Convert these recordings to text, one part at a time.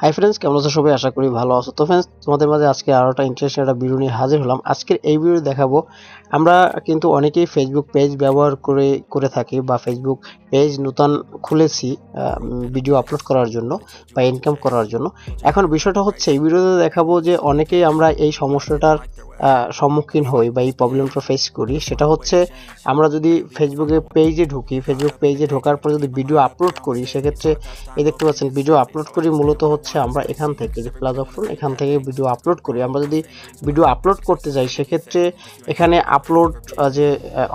Hi friends কেমন আছো সবাই? আশা করি ভালো আছো। তো ফ্রেন্ডস তোমাদের মাঝে আজকে আরও একটা ইন্টারেস্টিং একটা ভিডিও নিয়ে হাজির হলাম। আজকের এই ভিডিও দেখাবো, আমরা কিন্তু অনেকেই ফেসবুক পেজ ব্যবহার করে করে থাকি বা ফেসবুক পেজ নতুন খুলেছি ভিডিও আপলোড করার জন্য বা ইনকাম করার জন্য। এখন বিষয়টা হচ্ছে, এই ভিডিওতে দেখাবো যে অনেকেই আমরা এই সমস্যাটার সম্মুখীন হই বা এই প্রবলেমটা ফেস করি, সেটা হচ্ছে আমরা যদি ফেসবুকে পেজে ঢুকি ফেসবুক পেজে ঢোকার পর যদি ভিডিও আপলোড করি, সেক্ষেত্রে এই দেখতে পাচ্ছেন ভিডিও আপলোড করি মূলত হচ্ছে আমরা এখান থেকে, যে প্লাস অপশন এখান থেকে ভিডিও আপলোড করি। আমরা যদি ভিডিও আপলোড করতে যাই, সেক্ষেত্রে এখানে আপলোড যে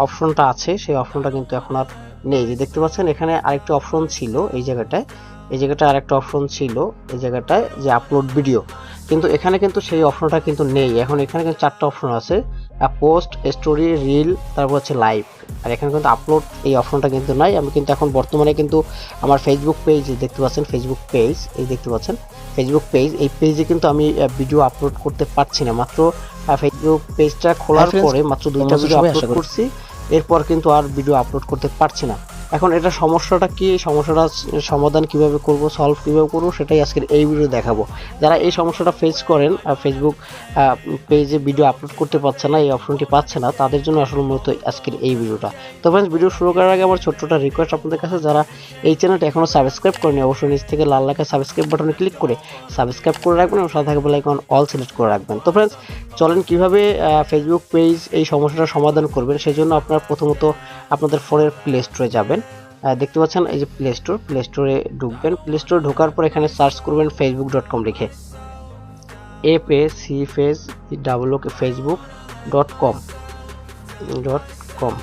অপশনটা আছে, সেই অপশনটা কিন্তু এখন আর নেই। যে দেখতে পাচ্ছেন এখানে আরেকটা অপশন ছিল এই জায়গাটায় এই জায়গাটায় আরেকটা অপশন ছিল, এই জায়গাটায় যে আপলোড ভিডিও কিন্তু এখানে কিন্তু সেই অপশনটা কিন্তু নেই। এখন এখানে কিন্তু চারটা অপশন আছে। পোস্ট স্টোরি রিল তারপর হচ্ছে লাইভ আর এখানে কিন্তু আপলোড এই অপশনটা কিন্তু নাই। আমি কিন্তু এখন বর্তমানে কিন্তু আমার ফেসবুক পেজ দেখতে পাচ্ছেন ফেসবুক পেজ এই দেখতে পাচ্ছেন। ফেসবুক পেজ এই পেজে কিন্তু আমি ভিডিও আপলোড করতে পারছি না। মাত্র ফেসবুক পেজটা খোলার পরে মাত্র দুইটা ভিডিও আপলোড করছি। এরপর কিন্তু আর ভিডিও আপলোড করতে পারছি না। এখন এটা সমস্যাটা কি? সমস্যাটা সমাধান কীভাবে করব সলভ কীভাবে করব, সেটাই আজকের এই ভিডিও দেখাবো। যারা এই সমস্যাটা ফেস করেন ফেসবুক পেজে ভিডিও আপলোড করতে পারছে না, এই অপশনটি পাচ্ছে না, তাদের জন্য আসলে মূলত আজকের এই ভিডিওটা তো ফ্রেন্ডস ভিডিও শুরু করার আগে আমার ছোট্টটা রিকোয়েস্ট আপনাদের কাছে। যারা এই চ্যানেলটা এখনও সাবস্ক্রাইব করেনি অবশ্যই নিচ থেকে লাল লেখা সাবস্ক্রাইব বাটনে ক্লিক করে সাবস্ক্রাইব করে রাখবেন এবং সাথে থাকা বেলাইকন অল সিলেক্ট করে রাখবেন। তো ফ্রেন্ডস চলেন কীভাবে ফেসবুক পেজ এই সমস্যাটা সমাধান করবেন সেই জন্য আপনারা প্রথমত আপনাদের ফোনের প্লে স্টোরে যাবেন। দেখতে পাচ্ছেন এই যে প্লে স্টোর প্লে স্টোরে ঢুকবেন। প্লে স্টোরে ঢোকার পর এখানে সার্চ করবেন ফেসবুক ডট কম লিখে। A pay C face double O K Facebook dot com dot com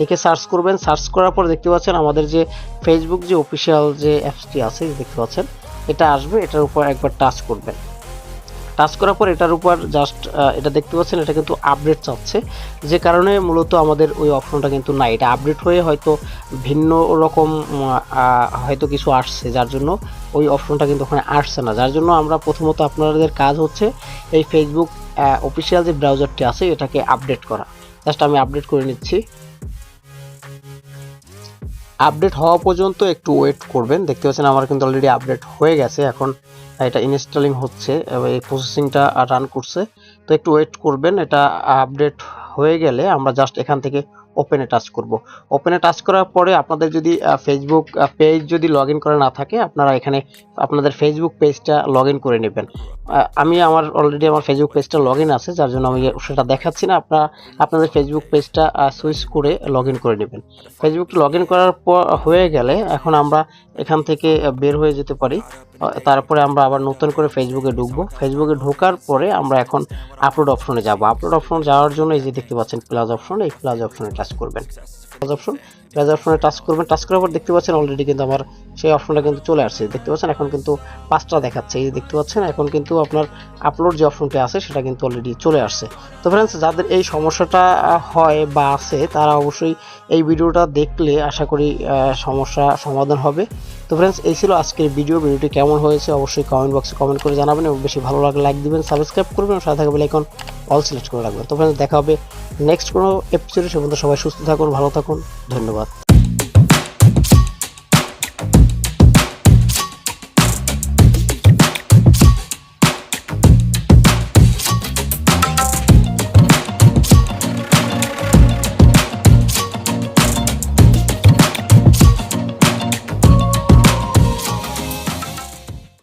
লিখে সার্চ করবেন। সার্চ করার পর দেখতে পাচ্ছেন আমাদের যে ফেসবুক যে অফিসিয়াল যে অ্যাপসটি আছে, দেখতে পাচ্ছেন, এটা আসবে, এটার উপর একবার টাচ করবেন। টাচ করার পর এটার উপর জাস্ট এটা দেখতে পাচ্ছেন, এটা কিন্তু আপডেট চাচ্ছে। যে কারণে মূলত আমাদের ওই অপশনটা কিন্তু নাই। এটা আপডেট হয়ে হয়তো ভিন্ন রকম হয়তো কিছু আসছে, যার জন্য ওই অপশনটা কিন্তু ওখানে আসছে না। যার জন্য আমরা প্রথমত আপনাদের কাজ হচ্ছে এই ফেসবুক অফিসিয়াল যে ব্রাউজারটি আছে, এটাকে আপডেট করা। জাস্ট আমি আপডেট করে নিচ্ছি। আপডেট হওয়া পর্যন্ত একটু ওয়েট করবেন। দেখতে পাচ্ছেন আমার কিন্তু অলরেডি আপডেট হয়ে গেছে। এখন এটা ইনস্টলিং হচ্ছে এই প্রসেসিংটা রান করছে। তো একটু ওয়েট করবেন, এটা আপডেট হয়ে গেলে আমরা জাস্ট এখান থেকে ওপেনে টাচ করব। ওপেনে টাচ করার পরে আপনাদের যদি ফেসবুক পেজ যদি লগ করা না থাকে, আপনারা এখানে আপনাদের ফেসবুক পেজটা লগ করে নেবেন। আমি আমার অলরেডি আমার ফেসবুক পেজটা লগ আছে, যার জন্য আমি সেটা দেখাচ্ছি না। আপনারা আপনাদের ফেসবুক পেজটা সুইচ করে লগ করে নেবেন। ফেসবুক লগ করার পর, হয়ে গেলে এখন আমরা এখান থেকে বের হয়ে যেতে পারি। তারপরে আমরা আবার নতুন করে ফেসবুকে ঢুকবো। ফেসবুকে ঢোকার পরে আমরা এখন আপলোড অপশনে যাব। আপলোড অপশন যাওয়ার জন্য এই যে দেখতে পাচ্ছেন প্লাস অপশন এই প্লাস অপশনে টাচ করবেন। প্লাস অপশন প্লাস অপশনে টাচ করবেন। টাচ করার পর দেখতে পাচ্ছেন অলরেডি কিন্তু আমার সেই অপশনটা কিন্তু চলে আসছে। দেখতে পাচ্ছেন এখন কিন্তু পাঁচটা দেখাচ্ছে। এই দেখতে পাচ্ছেন, এখন কিন্তু আপনার আপলোড যে অপশনটি আছে, সেটা কিন্তু অলরেডি চলে আসছে। তো ফ্রেন্ডস যাদের এই সমস্যাটা হয় বা আছে, তারা অবশ্যই এই ভিডিওটা দেখলে আশা করি সমস্যা সমাধান হবে। তো ফ্রেন্ডস এই ছিল আজকের ভিডিও ভিডিওটি কেমন হয়েছে অবশ্যই কমেন্ট বক্সে কমেন্ট করে জানাবেন এবং বেশি ভালো লাগলে লাইক দিবেন সাবস্ক্রাইব করবেন সাথে থাকা বেলাইকন অল সিলেক্ট করে রাখবেন। তো দেখা হবে নেক্সট কোনো এপিসোডে সে পর্যন্ত সবাই সুস্থ থাকুন, ভালো থাকুন। ধন্যবাদ।